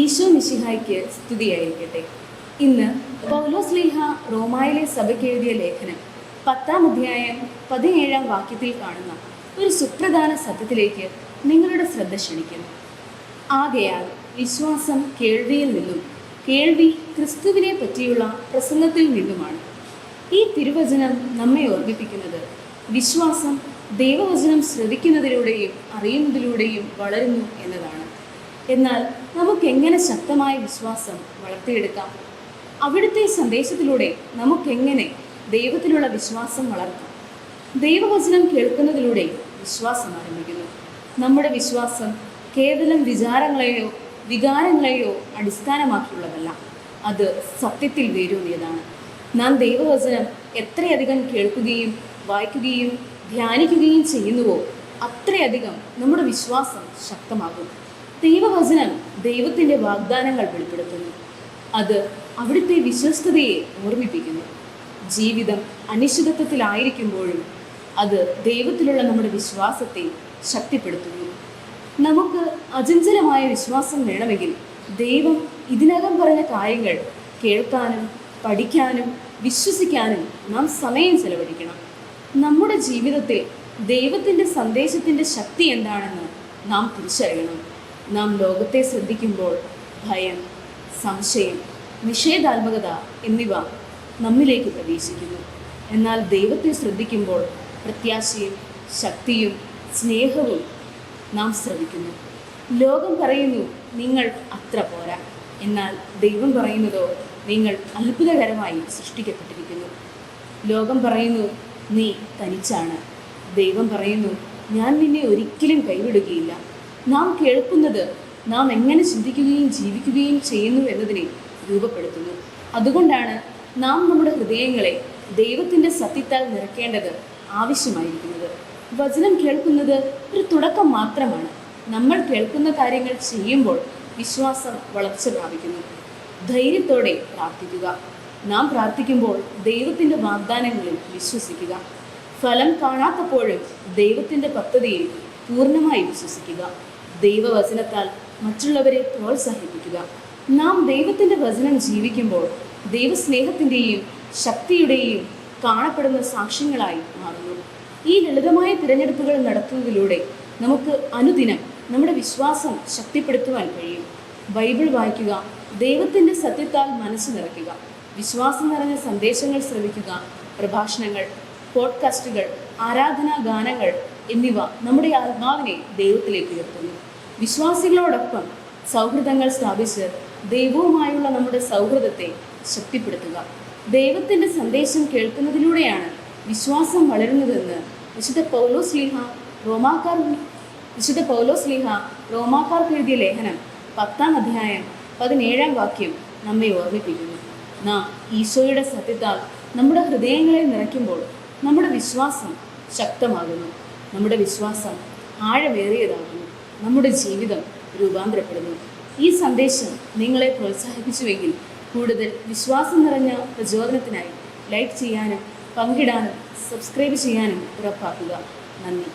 ഈശോ മിശിഹായ്ക്ക് സ്തുതിയായിരിക്കട്ടെ. ഇന്ന് പൗലോസ് ലീഹ റോമായിലെ സഭയ്ക്ക് എഴുതിയ ലേഖനം പത്താം അധ്യായം പതിനേഴാം വാക്യത്തിൽ കാണുന്ന ഒരു സുപ്രധാന സത്യത്തിലേക്ക് നിങ്ങളുടെ ശ്രദ്ധ ക്ഷണിക്കുന്നു. ആകയാൽ വിശ്വാസം കേൾവിയിൽ നിന്നും കേൾവി ക്രിസ്തുവിനെ പറ്റിയുള്ള പ്രസംഗത്തിൽ നിന്നുമാണ്. ഈ തിരുവചനം നമ്മെ ഓർമ്മിപ്പിക്കുന്നത് വിശ്വാസം ദൈവവചനം ശ്രവിക്കുന്നതിലൂടെയും അറിയുന്നതിലൂടെയും വളരുന്നു എന്നതാണ്. എന്നാൽ നമുക്ക് എങ്ങനെ ശക്തമായ വിശ്വാസം വളർത്തിയെടുക്കാം? അവിടുത്തെ സന്ദേശത്തിലൂടെ നമുക്കെങ്ങനെ ദൈവത്തിലുള്ള വിശ്വാസം വളർത്താം? ദൈവവചനം കേൾക്കുന്നതിലൂടെ വിശ്വാസം ആരംഭിക്കുന്നു. നമ്മുടെ വിശ്വാസം കേവലം വിചാരങ്ങളെയോ വികാരങ്ങളെയോ അടിസ്ഥാനമാക്കിയുള്ളതല്ല. അത് സത്യത്തിൽ വേരൂന്നിയതാണ്. നാം ദൈവവചനം എത്രയധികം കേൾക്കുകയും വായിക്കുകയും ധ്യാനിക്കുകയും ചെയ്യുന്നുവോ അത്രയധികം നമ്മുടെ വിശ്വാസം ശക്തമാകും. ദൈവവചനം ദൈവത്തിന്റെ വാഗ്ദാനങ്ങൾ വെളിപ്പെടുത്തുന്നു. അത് അവിടുത്തെ വിശ്വസ്തതയെ ഓർമ്മിപ്പിക്കുന്നു. ജീവിതം അനിശ്ചിതത്വത്തിലായിരിക്കുമ്പോഴും അത് ദൈവത്തിലുള്ള നമ്മുടെ വിശ്വാസത്തെ ശക്തിപ്പെടുത്തുന്നു. നമുക്ക് അചഞ്ചലമായ വിശ്വാസം വേണമെങ്കിൽ ദൈവം ഇതിനകം പറഞ്ഞ കാര്യങ്ങൾ കേൾക്കാനും പഠിക്കാനും വിശ്വസിക്കാനും നാം സമയം ചെലവഴിക്കണം. നമ്മുടെ ജീവിതത്തിൽ ദൈവത്തിന്റെ സന്ദേശത്തിന്റെ ശക്തി എന്താണെന്ന് നാം തിരിച്ചറിയണം. നാം ലോകത്തെ ശ്രദ്ധിക്കുമ്പോൾ ഭയം സംശയം നിഷേധാത്മകത എന്നിവ നമ്മിലേക്ക് പ്രവേശിക്കുന്നു. എന്നാൽ ദൈവത്തെ ശ്രദ്ധിക്കുമ്പോൾ പ്രത്യാശയും ശക്തിയും സ്നേഹവും നാം ശ്രദ്ധിക്കുന്നു ലോകം പറയുന്നു നിങ്ങൾ അത്ര പോരാ. എന്നാൽ ദൈവം പറയുന്നതോ നിങ്ങൾ അത്ഭുതകരമായി സൃഷ്ടിക്കപ്പെട്ടിരിക്കുന്നു. ലോകം പറയുന്നു നീ തനിച്ചാണ്. ദൈവം പറയുന്നു ഞാൻ നിന്നെ ഒരിക്കലും കൈവിടുകയില്ല. നാം കേൾക്കുന്നത് നാം എങ്ങനെ ചിന്തിക്കുകയും ജീവിക്കുകയും ചെയ്യുന്നു എന്നതിനെ രൂപപ്പെടുത്തുന്നു. അതുകൊണ്ടാണ് നാം നമ്മുടെ ഹൃദയങ്ങളെ ദൈവത്തിന്റെ സത്യത്താൽ നിറയ്ക്കേണ്ടത് ആവശ്യമായിരിക്കുന്നത്. വചനം കേൾക്കുന്നത് ഒരു തുടക്കം മാത്രമാണ്. നമ്മൾ കേൾക്കുന്ന കാര്യങ്ങൾ ചെയ്യുമ്പോൾ വിശ്വാസം വളർച്ച പ്രാപിക്കുന്നു. ധൈര്യത്തോടെ പ്രാർത്ഥിക്കുക. നാം പ്രാർത്ഥിക്കുമ്പോൾ ദൈവത്തിന്റെ വാഗ്ദാനങ്ങളിൽ വിശ്വസിക്കുക. ഫലം കാണാത്തപ്പോഴും ദൈവത്തിന്റെ പദ്ധതിയിൽ പൂർണമായി വിശ്വസിക്കുക. ദൈവവചനത്താൽ മറ്റുള്ളവരെ പ്രോത്സാഹിപ്പിക്കുക. നാം ദൈവത്തിന്റെ വചനം ജീവിക്കുമ്പോൾ ദൈവസ്നേഹത്തിന്റെയും ശക്തിയുടെയും കാണപ്പെടുന്ന സാക്ഷ്യങ്ങളായി മാറുന്നു. ഈ ലളിതമായ തിരഞ്ഞെടുപ്പുകൾ നടത്തുന്നതിലൂടെ നമുക്ക് അനുദിനം നമ്മുടെ വിശ്വാസം ശക്തിപ്പെടുത്തുവാൻ കഴിയും. ബൈബിൾ വായിക്കുക ദൈവത്തിന്റെ സത്യത്താൽ മനസ്സ് നിറയ്ക്കുക വിശ്വാസം നിറഞ്ഞ സന്ദേശങ്ങൾ ശ്രവിക്കുക പ്രഭാഷണങ്ങൾ പോഡ്കാസ്റ്റുകൾ ആരാധനാ ഗാനങ്ങൾ എന്നിവ നമ്മുടെ ആത്മാവിനെ ദൈവത്തിലേക്ക് ഉയർത്തുന്നു. വിശ്വാസികളോടൊപ്പം സൗഹൃദങ്ങൾ സ്ഥാപിച്ച് ദൈവവുമായുള്ള നമ്മുടെ സൗഹൃദത്തെ ശക്തിപ്പെടുത്തുക. ദൈവത്തിന്റെ സന്ദേശം കേൾക്കുന്നതിലൂടെയാണ് വിശ്വാസം വളരുന്നതെന്ന് വിശുദ്ധ പൗലോസ് ലീഹ റോമാക്കാർ വിശുദ്ധ പൗലോസ് ലീഹ റോമാക്കാർക്ക് എഴുതിയ ലേഖനം പത്താം അധ്യായം പതിനേഴാം വാക്യം നമ്മെ ഓർമ്മിപ്പിക്കുന്നു. നാം ഈശോയുടെ സത്യത്താൽ നമ്മുടെ ഹൃദയങ്ങളെ നിറയ്ക്കുമ്പോൾ നമ്മുടെ വിശ്വാസം ശക്തമാകുന്നു. നമ്മുടെ വിശ്വാസം ആഴമേറിയതാകുന്നു. നമ്മുടെ ജീവിതം രൂപാന്തരപ്പെടുന്നു. ഈ സന്ദേശം നിങ്ങളെ പ്രോത്സാഹിപ്പിച്ചുവെങ്കിൽ കൂടുതൽ വിശ്വാസം നിറഞ്ഞ പ്രചോദനത്തിനായി ലൈക്ക് ചെയ്യാനും പങ്കിടാനും സബ്സ്ക്രൈബ് ചെയ്യാനും ഉറപ്പാക്കുക. നന്ദി.